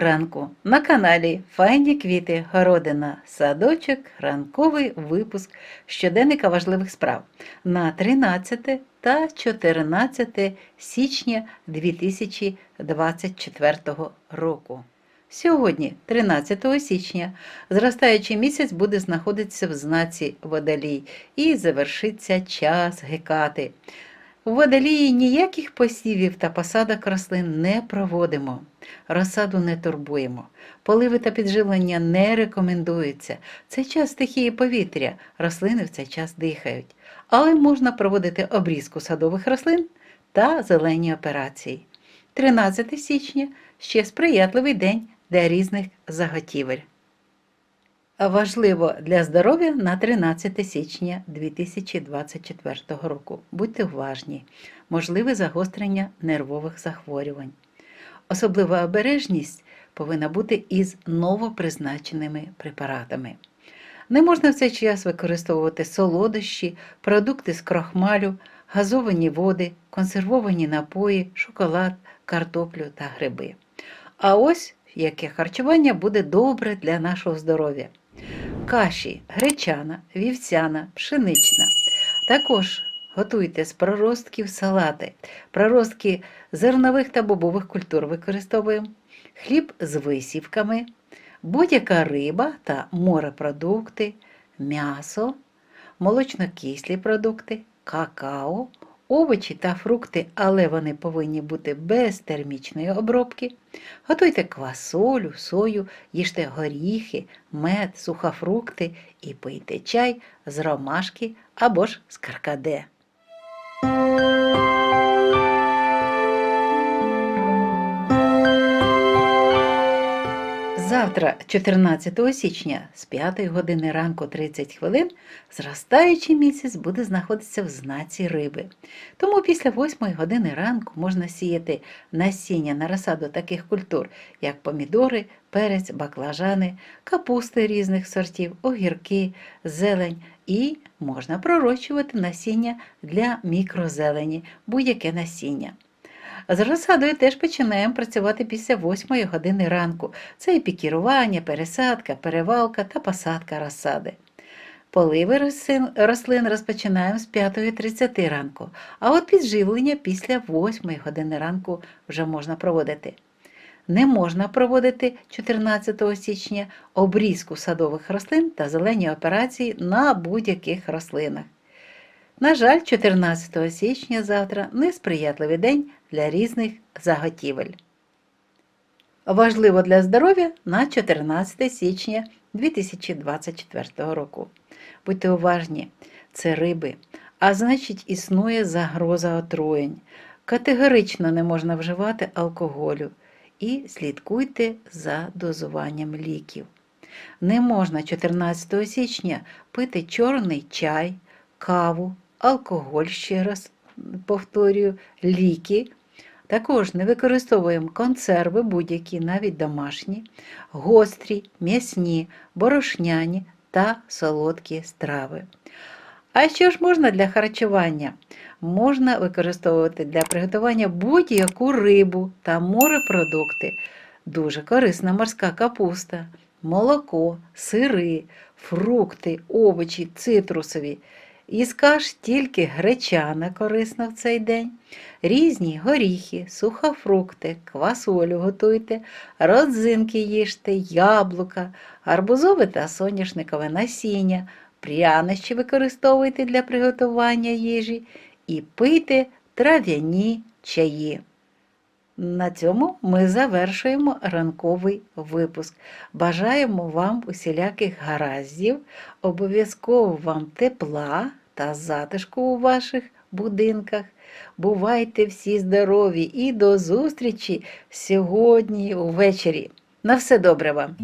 ранку. На каналі Файні квіти, городина, садочок, ранковий випуск щоденника важливих справ. На 13 та 14 січня 2024 року. Сьогодні, 13 січня, зростаючий місяць буде знаходитися в знаці водолій. І завершиться час гекати. У водолії ніяких посівів та посадок рослин не проводимо, розсаду не турбуємо, поливи та підживлення не рекомендуються. Це час стихії повітря, рослини в цей час дихають, але можна проводити обрізку садових рослин та зелені операції. 13 січня ще сприятливий день для різних заготівель. Важливо для здоров'я на 13 січня 2024 року. Будьте уважні, можливе загострення нервових захворювань. Особлива обережність повинна бути із новопризначеними препаратами. Не можна в цей час використовувати солодощі, продукти з крохмалю, газовані води, консервовані напої, шоколад, картоплю та гриби. А ось яке харчування буде добре для нашого здоров'я. Каші гречана, вівсяна, пшенична. Також готуйте з проростків салати. Проростки зернових та бобових культур використовуємо, хліб з висівками, будь-яка риба та морепродукти, м'ясо, молочнокислі продукти, какао, овочі та фрукти, але вони повинні бути без термічної обробки. Готуйте квасолю, сою, їжте горіхи, мед, сухофрукти і пийте чай з ромашки або ж з каркаде. Завтра, 14 січня, з 5 години ранку 30 хвилин, зростаючий місяць буде знаходитися в знаці риби. Тому після 8 години ранку можна сіяти насіння на розсаду таких культур, як помідори, перець, баклажани, капусти різних сортів, огірки, зелень і можна пророщувати насіння для мікрозелені, будь-яке насіння. З розсадою теж починаємо працювати після 8 години ранку. Це і пікірування, пересадка, перевалка та посадка розсади. Поливи рослин, рослин розпочинаємо з 5.30 ранку, а от підживлення після 8 години ранку вже можна проводити. Не можна проводити 14 січня обрізку садових рослин та зелені операції на будь-яких рослинах. На жаль, 14 січня завтра несприятливий день для різних заготівель. Важливо для здоров'я на 14 січня 2024 року. Будьте уважні, це риби, а значить, існує загроза отруєнь. Категорично не можна вживати алкоголю і слідкуйте за дозуванням ліків. Не можна 14 січня пити чорний чай, каву, алкоголь, ще раз повторюю, ліки. Також не використовуємо консерви будь-які, навіть домашні, гострі, м'ясні, борошняні та солодкі страви. А що ж можна для харчування? Можна використовувати для приготування будь-яку рибу та морепродукти. Дуже корисна морська капуста, молоко, сири, фрукти, овочі, цитрусові. Із каш тільки гречана корисна в цей день, різні горіхи, сухофрукти, квасолю готуйте, родзинки їжте, яблука, арбузове та соняшникове насіння, прянощі використовуйте для приготування їжі і пийте трав'яні чаї. На цьому ми завершуємо ранковий випуск. Бажаємо вам усіляких гараздів, обов'язково вам тепла та затишку у ваших будинках. Бувайте всі здорові і до зустрічі сьогодні увечері. На все добре вам!